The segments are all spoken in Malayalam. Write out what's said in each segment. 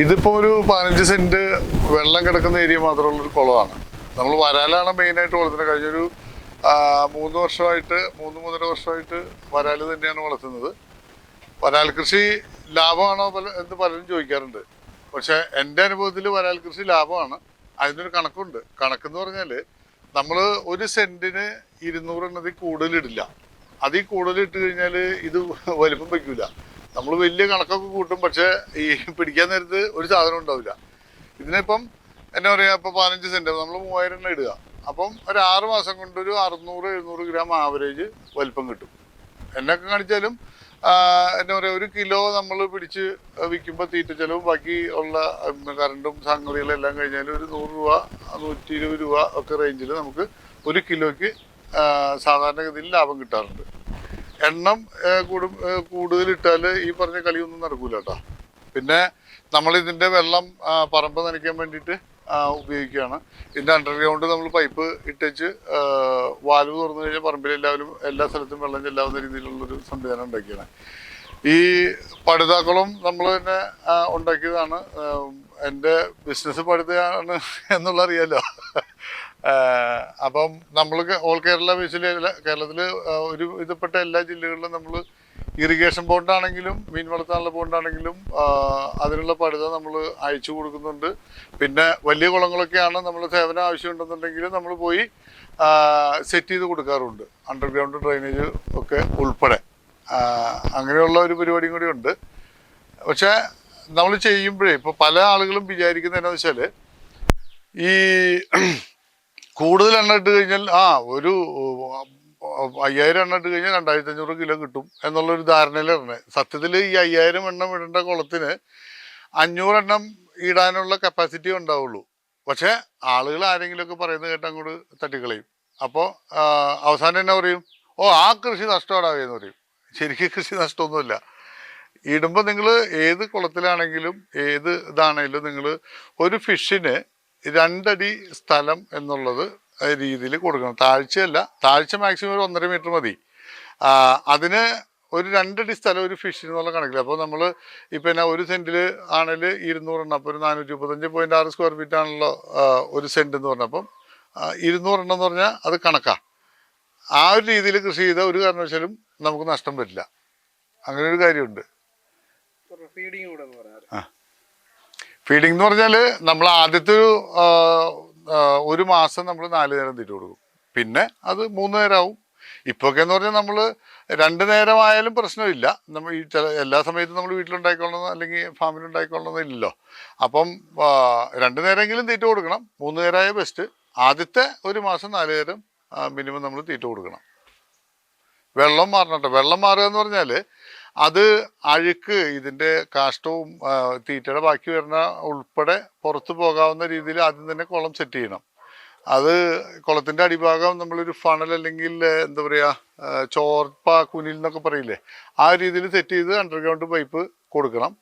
ഇതിപ്പോ ഒരു പതിനഞ്ച് സെന്റ് വെള്ളം കിടക്കുന്ന ഏരിയ മാത്രമുള്ള ഒരു കുളമാണ്. നമ്മൾ വരാലാണ് മെയിനായിട്ട് വളർത്തുന്നത്. കഴിഞ്ഞൊരു മൂന്ന് വർഷമായിട്ട് മൂന്ന് മൂന്നര വർഷമായിട്ട് വരാൽ തന്നെയാണ് വളർത്തുന്നത്. വരാൽ കൃഷി ലാഭമാണോ പല എന്ന് പലരും ചോദിക്കാറുണ്ട്. പക്ഷെ എന്റെ അനുഭവത്തിൽ വരാൽ കൃഷി ലാഭമാണ്. അതിനൊരു കണക്കുണ്ട്. കണക്കെന്ന് പറഞ്ഞാൽ നമ്മൾ ഒരു സെന്റിന് ഇരുന്നൂറെണ്ണത്തിൽ കൂടുതൽ കൂടുതലിടില്ല. അതിൽ കൂടുതലിട്ട് കഴിഞ്ഞാൽ ഇത് വലിപ്പം വയ്ക്കൂല നമ്മൾ വലിയ കണക്കൊക്കെ കൂട്ടും പക്ഷെ ഈ പിടിക്കാൻ നേരത്ത് ഒരു സാധനം ഉണ്ടാവില്ല. ഇതിനിപ്പം എന്നാ പറയുക ഇപ്പൊ പതിനഞ്ച് സെന്റ് നമ്മൾ മൂവായിരം എണ്ണ ഇടുക. അപ്പം ഒരു ആറ് മാസം കൊണ്ട് ഒരു അറുന്നൂറ് എഴുന്നൂറ് ഗ്രാം ആവറേജ് വലിപ്പം കിട്ടും. എന്നൊക്കെ കാണിച്ചാലും എന്താ പറയുക ഒരു കിലോ നമ്മൾ പിടിച്ച് വിൽക്കുമ്പോൾ തീറ്റ ചെലവും ബാക്കി ഉള്ള കറണ്ടും സംഗതികളും എല്ലാം കഴിഞ്ഞാൽ ഒരു നൂറ് രൂപ നൂറ്റി ഇരുപത് രൂപ ഒക്കെ റേഞ്ചിൽ നമുക്ക് ഒരു കിലോയ്ക്ക് സാധാരണഗതിയിൽ ലാഭം കിട്ടാറുണ്ട്. എണ്ണം കൂടും ഇട്ടാൽ ഈ പറഞ്ഞ കളിയൊന്നും നടക്കൂല കേട്ടോ. പിന്നെ നമ്മൾ ഇതിന്റെ വെള്ളം പറമ്പ് നനയ്ക്കാൻ വേണ്ടിയിട്ട് ഉപയോഗിക്കുകയാണ്. ഇതിന്റെ അണ്ടർഗ്രൗണ്ട് നമ്മൾ പൈപ്പ് ഇട്ടേച്ച് വാൽവ് തുറന്നു കഴിഞ്ഞാൽ പറമ്പിൽ എല്ലാവരും എല്ലാ സ്ഥലത്തും വെള്ളം ചെല്ലാവുന്ന രീതിയിലുള്ളൊരു സംവിധാനം ഉണ്ടാക്കിയാണ് ഈ പടുതാക്കളും നമ്മൾ തന്നെ ഉണ്ടാക്കിയതാണ്. എന്റെ ബിസിനസ് പടുതയാണ് എന്നുള്ള അറിയാലോ ആ, അപ്പം നമ്മൾ ഓൾ കേരള ബേസിൽ കേരളത്തിൽ ഒരു വിധപ്പെട്ട എല്ലാ ജില്ലകളിലും നമ്മൾ ഇറിഗേഷൻ ബോണ്ടാണെങ്കിലും മീൻ വളർത്താനുള്ള ബോണ്ടാണെങ്കിലും അതിനുള്ള പടുത നമ്മൾ അയച്ചു കൊടുക്കുന്നുണ്ട്. പിന്നെ വലിയ കുളങ്ങളൊക്കെയാണ് നമ്മൾ സേവനം ആവശ്യമുണ്ടെന്നുണ്ടെങ്കിൽ നമ്മൾ പോയി സെറ്റ് ചെയ്ത് കൊടുക്കാറുണ്ട്. അണ്ടർഗ്രൗണ്ട് ഡ്രെയിനേജ് ഒക്കെ ഉൾപ്പെടെ. അങ്ങനെയുള്ള ഒരു പരിപാടിയും കൂടി ഉണ്ട്. പക്ഷേ നമ്മൾ ചെയ്യുമ്പോഴേ ഇപ്പോൾ പല ആളുകളും വിചാരിക്കുന്നത് എന്താണെന്ന് വെച്ചാൽ ഈ കൂടുതൽ എണ്ണ ഇട്ട് കഴിഞ്ഞാൽ ആ ഒരു അയ്യായിരം എണ്ണ ഇട്ട് കഴിഞ്ഞാൽ രണ്ടായിരത്തി അഞ്ഞൂറ് കിലോ കിട്ടും എന്നുള്ളൊരു ധാരണയിലാണ്. സത്യത്തിൽ ഈ അയ്യായിരം എണ്ണം ഇടേണ്ട കുളത്തിന് അഞ്ഞൂറെണ്ണം ഇടാനുള്ള കപ്പാസിറ്റി ഉണ്ടാവുള്ളൂ. പക്ഷെ ആളുകൾ ആരെങ്കിലുമൊക്കെ പറയുന്നത് കേട്ട് അങ്ങോട്ട് തട്ടിക്കളയും. അപ്പോൾ അവസാനം എന്നാ പറയും? ഓ ആ കൃഷി നഷ്ടമാടാവെന്ന് പറയും. ശരിക്കും കൃഷി നഷ്ടമൊന്നുമില്ല. ഇടുമ്പോൾ നിങ്ങൾ ഏത് കുളത്തിലാണെങ്കിലും ഏത് ഇതാണെങ്കിലും നിങ്ങൾ ഒരു ഫിഷിന് രണ്ടടി സ്ഥലം എന്നുള്ളത് രീതിയിൽ കൊടുക്കണം. താഴ്ചയല്ല താഴ്ച മാക്സിമം ഒരു ഒന്നര മീറ്റർ മതി. അതിന് ഒരു രണ്ടടി സ്ഥലം ഒരു ഫിഷ് എന്നുള്ള അപ്പോൾ നമ്മൾ ഇപ്പം എന്നാ ഒരു സെന്റിൽ ആണെങ്കിൽ ഇരുന്നൂറെണ്ണം. അപ്പോൾ ഒരു നാനൂറ്റി മുപ്പത്തഞ്ച് പോയിന്റ് ആറ് സ്ക്വയർ ഫീറ്റ് ആണല്ലോ ഒരു സെന്റ് എന്ന് പറഞ്ഞപ്പം ഇരുന്നൂറെണ്ണം എന്ന് പറഞ്ഞാൽ അത് കണക്കാണ് ആ ഒരു രീതിയിൽ കൃഷി ചെയ്താൽ ഒരു കാരണവശാലും നമുക്ക് നഷ്ടം വരില്ല. അങ്ങനെ ഒരു കാര്യമുണ്ട് ഫീഡിങ് കൂടെ എന്ന് പറഞ്ഞാൽ ഫീഡിംഗ് എന്ന് പറഞ്ഞാൽ നമ്മൾ ആദ്യത്തെ ഒരു ഒരു മാസം നമ്മൾ നാല് നേരം തീറ്റ കൊടുക്കും. പിന്നെ അത് മൂന്ന് നേരമാവും ഇപ്പൊക്കെ എന്ന് പറഞ്ഞാൽ നമ്മൾ രണ്ട് നേരമായാലും പ്രശ്നമില്ല. നമ്മൾ ഈ ചില എല്ലാ സമയത്തും നമ്മൾ വീട്ടിലുണ്ടായിക്കൊള്ളണം അല്ലെങ്കിൽ ഇല്ലല്ലോ. അപ്പം രണ്ടു നേരമെങ്കിലും തീറ്റ കൊടുക്കണം. മൂന്ന് നേരമായ ബെസ്റ്റ് ആദ്യത്തെ ഒരു മാസം നാല് നേരം മിനിമം നമ്മൾ തീറ്റ കൊടുക്കണം. വെള്ളം മാറണം വെള്ളം മാറുക എന്ന് പറഞ്ഞാൽ അത് അഴുക്ക് ഇതിന്റെ കാഷ്ടവും തീറ്റയുടെ ബാക്കി വരുന്ന ഉൾപ്പെടെ പുറത്തു പോകാവുന്ന രീതിയിൽ ആദ്യം തന്നെ കുളം സെറ്റ് ചെയ്യണം. അത് കുളത്തിന്റെ അടിഭാഗം നമ്മളൊരു ഫണൽ അല്ലെങ്കിൽ എന്താ പറയുക ചോർപ്പ കുനിൽ എന്നൊക്കെ പറയില്ലേ ആ രീതിയിൽ സെറ്റ് ചെയ്ത് അണ്ടർഗ്രൗണ്ട് പൈപ്പ് കൊടുക്കണം.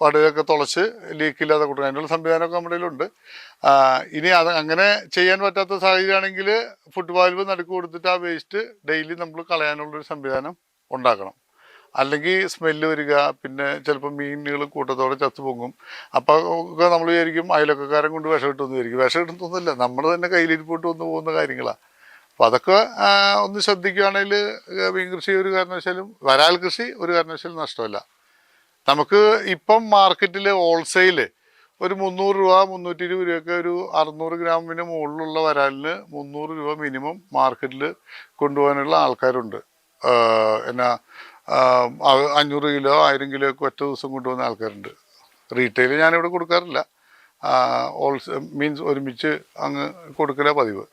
പടുകൊക്കെ തുളച്ച് ലീക്കില്ലാതെ കൊടുക്കണം. അതിനുള്ള സംവിധാനമൊക്കെ നമ്മുടെ കയ്യിലുണ്ട്. ഇനി അത് അങ്ങനെ ചെയ്യാൻ പറ്റാത്ത സാഹചര്യമാണെങ്കിൽ ഫുട്ബോൾ നടുക്ക് കൊടുത്തിട്ട് ആ വേസ്റ്റ് ഡെയിലി നമ്മൾ കളയാനുള്ളൊരു സംവിധാനം ഉണ്ടാക്കണം. അല്ലെങ്കിൽ സ്മെല്ല് വരിക പിന്നെ ചിലപ്പോൾ മീനുകൾ കൂട്ടത്തോടെ ചത്തു പൊങ്ങും അപ്പോൾ ഒക്കെ നമ്മൾ വിചാരിക്കും അയലൊക്കക്കാരൻ കൊണ്ട് വിഷം ഇട്ടൊന്നും വിചാരിക്കും. വിഷം ഇട്ടൊന്നുമില്ല നമ്മൾ തന്നെ കയ്യിലിരിപ്പോട്ട് വന്നു പോകുന്ന കാര്യങ്ങളാണ് അപ്പോൾ അതൊക്കെ ഒന്ന് ശ്രദ്ധിക്കുകയാണെങ്കിൽ മീൻ കൃഷി ഒരു കാരണവശാലും വരാൽ കൃഷി ഒരു കാരണവശാലും നഷ്ടമല്ല. നമുക്ക് ഇപ്പം മാർക്കറ്റിൽ ഹോൾസെയിൽ ഒരു മുന്നൂറ് രൂപ മുന്നൂറ്റി ഇരുപത് രൂപയൊക്കെ ഒരു അറുന്നൂറ് ഗ്രാമിന് മുകളിലുള്ള വരാലിന് മുന്നൂറ് രൂപ മിനിമം മാർക്കറ്റിൽ കൊണ്ടുപോകാനുള്ള ആൾക്കാരുണ്ട്. എന്നാ അഞ്ഞൂറ് കിലോ ആയിരം കിലോ ഒക്കെ ഒറ്റ ദിവസം കൊണ്ടുവന്ന ആൾക്കാരുണ്ട്. റീറ്റെയിൽ ഞാനിവിടെ കൊടുക്കാറില്ല. ഓൾസ് മീൻസ് ഒരുമിച്ച് അങ്ങ് കൊടുക്കലാണ് പതിവ്.